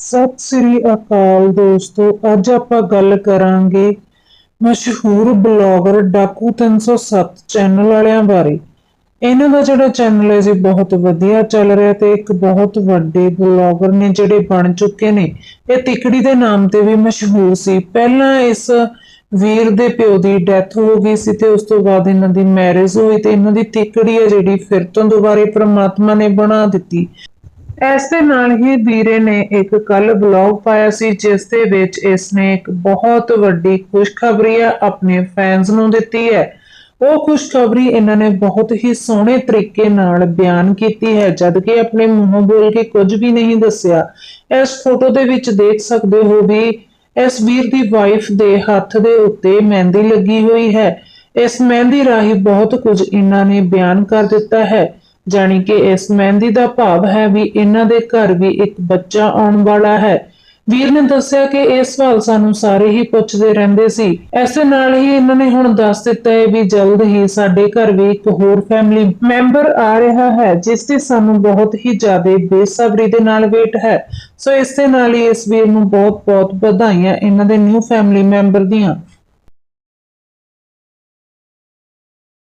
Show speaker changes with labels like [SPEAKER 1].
[SPEAKER 1] ਸਤਿ ਸ੍ਰੀ ਅਕਾਲ ਦੋਸਤੋ, ਅੱਜ ਆਪਾਂ ਗੱਲ ਕਰਾਂਗੇ ਮਸ਼ਹੂਰ ਬਲੌਗਰ ਡਾਕੂ 307 ਚੈਨਲ ਵਾਲਿਆਂ ਬਾਰੇ। ਇਹਨਾਂ ਦਾ ਜਿਹੜਾ ਚੈਨਲ ਹੈ ਜੀ, ਬਹੁਤ ਵਧੀਆ ਚੱਲ ਰਿਹਾ ਤੇ ਇੱਕ ਬਹੁਤ ਵੱਡੇ ਬਲੌਗਰ ਨੇ ਜਿਹੜੇ ਬਣ ਚੁੱਕੇ ਨੇ। ਇਹ ਤਿਕੜੀ ਦੇ ਨਾਮ ਤੇ ਵੀ ਮਸ਼ਹੂਰ ਸੀ। ਪਹਿਲਾਂ ਇਸ ਵੀਰ ਦੇ ਪਿਓ ਦੀ ਡੈਥ ਹੋ ਗਈ ਸੀ ਤੇ ਉਸ ਤੋਂ ਬਾਅਦ ਇਹਨਾਂ ਦੀ ਮੈਰਿਜ ਹੋਈ ਤੇ ਇਹਨਾਂ ਦੀ ਤਿਕੜੀ ਹੈ ਜਿਹੜੀ ਫਿਰ ਤੋਂ ਦੁਬਾਰੇ ਪ੍ਰਮਾਤਮਾ ਨੇ ਬਣਾ ਦਿੱਤੀ। ਇਸ ਦੇ ਨਾਲ ਹੀ ਵੀਰੇ ਨੇ ਇੱਕ ਕੱਲ ਬਲੌਗ ਪਾਇਆ ਸੀ, ਜਿਸ ਦੇ ਵਿੱਚ ਇਸ ਨੇ ਇੱਕ ਬਹੁਤ ਵੱਡੀ ਖੁਸ਼ਖਬਰੀ ਆਪਣੇ ਫੈਨਸ ਨੂੰ ਦਿੱਤੀ ਹੈ। ਉਹ ਖੁਸ਼ਖਬਰੀ ਇਹਨਾਂ ਨੇ ਬਹੁਤ ਹੀ ਸੋਹਣੇ ਤਰੀਕੇ ਨਾਲ ਬਿਆਨ ਕੀਤੀ ਹੈ ਜਦ ਕਿ ਆਪਣੇ ਮੂੰਹੋਂ ਬੋਲ ਕੇ ਕੁਝ ਵੀ ਨਹੀਂ ਦੱਸਿਆ। ਇਸ ਫੋਟੋ ਦੇ ਵਿੱਚ ਦੇਖ ਸਕਦੇ ਹੋ ਵੀ ਇਸ ਵੀਰ ਦੀ ਵਾਈਫ ਦੇ ਹੱਥ ਦੇ ਉੱਤੇ ਮਹਿੰਦੀ ਲੱਗੀ ਹੋਈ ਹੈ। ਇਸ ਮਹਿੰਦੀ ਰਾਹੀਂ ਬਹੁਤ ਕੁਝ ਇਹਨਾਂ ਨੇ ਬਿਆਨ ਕਰ ਦਿੱਤਾ ਹੈ। ਜਾਣੀ ਕਿ ਇਸ ਮਹਿੰਦੀ ਦਾ ਭਾਵ ਹੈ ਵੀ ਇਹਨਾਂ ਦੇ ਘਰ ਵੀ ਇੱਕ ਬੱਚਾ ਆਉਣ ਵਾਲਾ ਹੈ। ਵੀਰ ਨੇ ਦੱਸਿਆ ਕਿ ਇਹ ਸਵਾਲ ਸਾਨੂੰ ਸਾਰੇ ਹੀ ਪੁੱਛਦੇ ਰਹਿੰਦੇ ਸੀ। ਐਸੇ ਨਾਲ ਹੀ ਇਹਨਾਂ ਨੇ ਹੁਣ ਦੱਸ ਦਿੱਤਾ ਹੈ ਵੀ ਜਲਦ ਹੀ ਸਾਡੇ ਘਰ ਵੀ ਇੱਕ ਹੋਰ ਫੈਮਿਲੀ ਮੈਂਬਰ ਆ ਰਿਹਾ ਹੈ, ਜਿਸ ਦੀ ਸਾਨੂੰ ਬਹੁਤ ਹੀ ਜ਼ਿਆਦਾ ਬੇਸਬਰੀ ਦੇ ਨਾਲ ਵੇਟ ਹੈ। ਸੋ ਇਸੇ ਨਾਲ ਹੀ ਇਸ ਵੀਰ ਨੂੰ ਬਹੁਤ-ਬਹੁਤ ਵਧਾਈਆਂ ਇਹਨਾਂ ਦੇ ਨਿਊ ਫੈਮਿਲੀ ਮੈਂਬਰ ਦੀਆਂ।